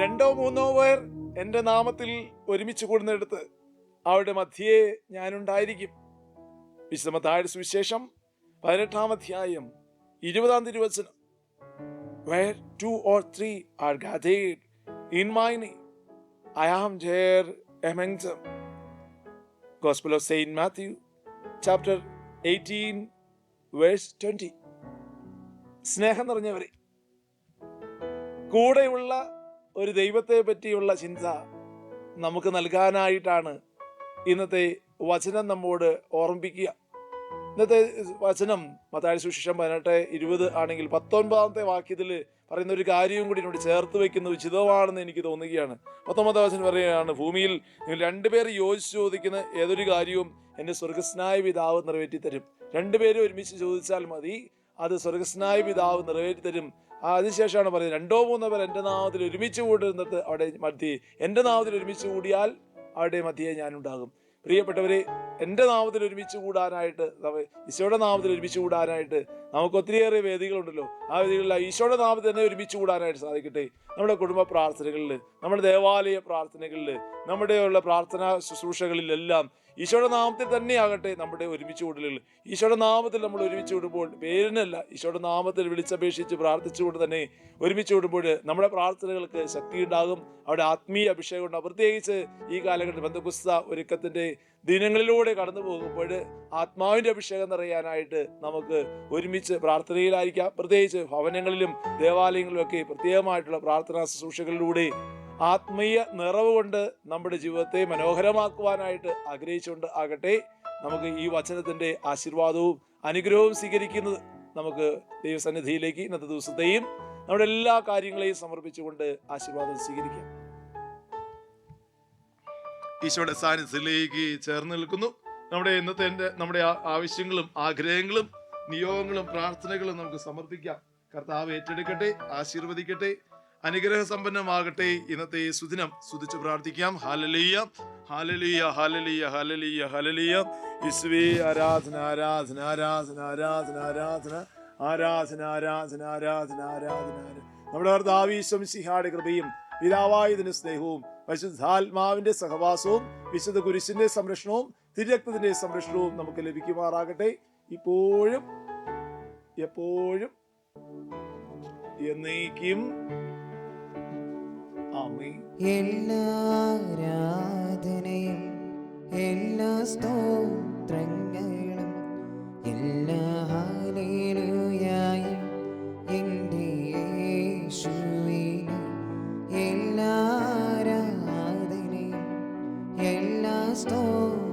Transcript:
രണ്ടോ മൂന്നോ പേർ എന്റെ നാമത്തിൽ ഒരുമിച്ച് കൂടുന്നിടത്ത് അവരുടെ മധ്യേ ഞാനുണ്ടായിരിക്കും. വിശുദ്ധമത്തായ സുവിശേഷം പതിനെട്ടാം അധ്യായം ഇരുപതാം തിരുവചനം where two or three are gathered in my name I am there among gospel of Saint Matthew chapter eighteen verse twenty സ്നേഹം നിറഞ്ഞവരെ കൂടെയുള്ള ഒരു ദൈവത്തെ പറ്റിയുള്ള ചിന്ത നമുക്ക് നൽകാനായിട്ടാണ് ഇന്നത്തെ വചനം നമ്മോട് ഓർമ്മിപ്പിക്കുക. ഇന്നത്തെ വചനം മത്തായ സുശേഷം പതിനെട്ട് ഇരുപത് ആണെങ്കിൽ പത്തൊൻപതാമത്തെ വാക്യത്തിൽ പറയുന്ന ഒരു കാര്യവും കൂടി എന്നോട് ചേർത്ത് വെക്കുന്ന ഉചിതമാണെന്ന് എനിക്ക് തോന്നുകയാണ്. പത്തൊമ്പതാം വചനം പറയുകയാണ് ഭൂമിയിൽ നിങ്ങൾ രണ്ടുപേർ യോജിച്ച് ചോദിക്കുന്ന ഏതൊരു കാര്യവും എന്റെ സ്വർഗസ്നായ പിതാവ് നിറവേറ്റി തരും രണ്ടുപേരും ഒരുമിച്ച് ചോദിച്ചാൽ മതി അത് സ്വർഗസ്നായ പിതാവ് നിറവേറ്റി തരും അതിനുശേഷമാണ് പറയുന്നത് രണ്ടോ മൂന്നോ പേർ എന്റെ നാമത്തിൽ ഒരുമിച്ച് കൂടിയിരുന്നിട്ട് അവിടെ മധ്യേ എന്റെ നാമത്തിൽ ഒരുമിച്ച് കൂടിയാൽ അവിടെ മധ്യേ ഞാനുണ്ടാകും. പ്രിയപ്പെട്ടവരെ എന്റെ നാമത്തിൽ ഒരുമിച്ച് കൂടാനായിട്ട് ഈശോയുടെ നാമത്തിൽ ഒരുമിച്ച് കൂടാനായിട്ട് നമുക്ക് ഒത്തിരിയേറെ വേദികളുണ്ടല്ലോ. ആ വേദികളിൽ ഈശോയുടെ നാമത്തിൽ തന്നെ ഒരുമിച്ച് കൂടാനായിട്ട് സാധിക്കട്ടെ. നമ്മുടെ കുടുംബ പ്രാർത്ഥനകളിൽ നമ്മുടെ ദേവാലയ പ്രാർത്ഥനകളിൽ നമ്മുടെ ഉള്ള പ്രാർത്ഥനാ ശുശ്രൂഷകളിലെല്ലാം ഈശോയുടെ നാമത്തിൽ തന്നെയാകട്ടെ നമ്മുടെ ഒരുമിച്ച് കൂടലുകൾ. ഈശോയുടെ നാമത്തിൽ നമ്മൾ ഒരുമിച്ച് കൂടുമ്പോൾ പേരിനല്ല ഈശോയുടെ നാമത്തിൽ വിളിച്ചപേക്ഷിച്ച് പ്രാർത്ഥിച്ചുകൊണ്ട് തന്നെ ഒരുമിച്ച് കൂടുമ്പോൾ നമ്മുടെ പ്രാർത്ഥനകൾക്ക് ശക്തി ഉണ്ടാകും. അവിടെ ആത്മീയ അഭിഷേകം ഉണ്ടാകും പ്രത്യേകിച്ച് ഈ കാലഘട്ടത്തിൽ ബന്ധുക്കുസ്ത ഒരുക്കത്തിന്റെ ദിനങ്ങളിലൂടെ കടന്നു പോകുമ്പോൾ ആത്മാവിന്റെ അഭിഷേകം നിറയാനായിട്ട് നമുക്ക് ഒരുമിച്ച് പ്രാർത്ഥനയിലായിരിക്കാം. പ്രത്യേകിച്ച് ഭവനങ്ങളിലും ദേവാലയങ്ങളിലും ഒക്കെ പ്രത്യേകമായിട്ടുള്ള പ്രാർത്ഥനാ ശുശ്രൂഷകളിലൂടെ ആത്മീയ നിറവ് കൊണ്ട് നമ്മുടെ ജീവിതത്തെ മനോഹരമാക്കുവാനായിട്ട് ആഗ്രഹിച്ചുകൊണ്ട് ആകട്ടെ. നമുക്ക് ഈ വചനത്തിന്റെ ആശീർവാദവും അനുഗ്രഹവും സ്വീകരിക്കുന്നത് നമുക്ക് ദൈവസന്നിധിയിലേക്ക് ഇന്നത്തെ ദിവസത്തെയും നമ്മുടെ എല്ലാ കാര്യങ്ങളെയും സമർപ്പിച്ചുകൊണ്ട് ആശീർവാദം സ്വീകരിക്കാം. ഈശോയുടെ സാന്നിധ്യത്തിലേക്ക് ചേർന്ന് നിൽക്കുന്നു. നമ്മുടെ ഇന്നത്തെ നമ്മുടെ ആവശ്യങ്ങളും ആഗ്രഹങ്ങളും നിയോഗങ്ങളും പ്രാർത്ഥനകളും നമുക്ക് സമർപ്പിക്കാം. കർത്താവ് ഏറ്റെടുക്കട്ടെ ആശീർവദിക്കട്ടെ. അനുഗ്രഹ സമ്പന്നമാകട്ടെ ഇന്നത്തെ ഈ സുദിനം സ്തുതിച്ച് പ്രാർത്ഥിക്കാം. ഹാലലീയ ഹാലലീയ ഹാലലീയ ഹാലലീയ ഹാലലീയ യേശുവേ ആരാധന ആരാധന ആരാധന ആരാധന ആരാധന. ആരാധന ആരാധന ആരാധന ആരാധന നമ്മുടെ കർത്താവീശ്വം സിഹാടെ കൃപയും പിതാവായതിന്റെ സ്നേഹവും പരിശുദ്ധാത്മാവിന്റെ സഹവാസവും വിശുദ്ധ കുരിശിന്റെ സംരക്ഷണവും തിരക്തത്തിന്റെ സംരക്ഷണവും നമുക്ക് ലഭിക്കുമാറാകട്ടെ. ഇപ്പോഴും എപ്പോഴും എന്നേക്കും ദൈവമേ എല്ലാ ആരാധനയും എല്ലാ സ്തോത്രങ്ങളും എല്ലാ ഹാലയിലുയായും എന്റെ യേശുവിന് എല്ലാ ആരാധനയും എല്ലാ സ്തോത്ര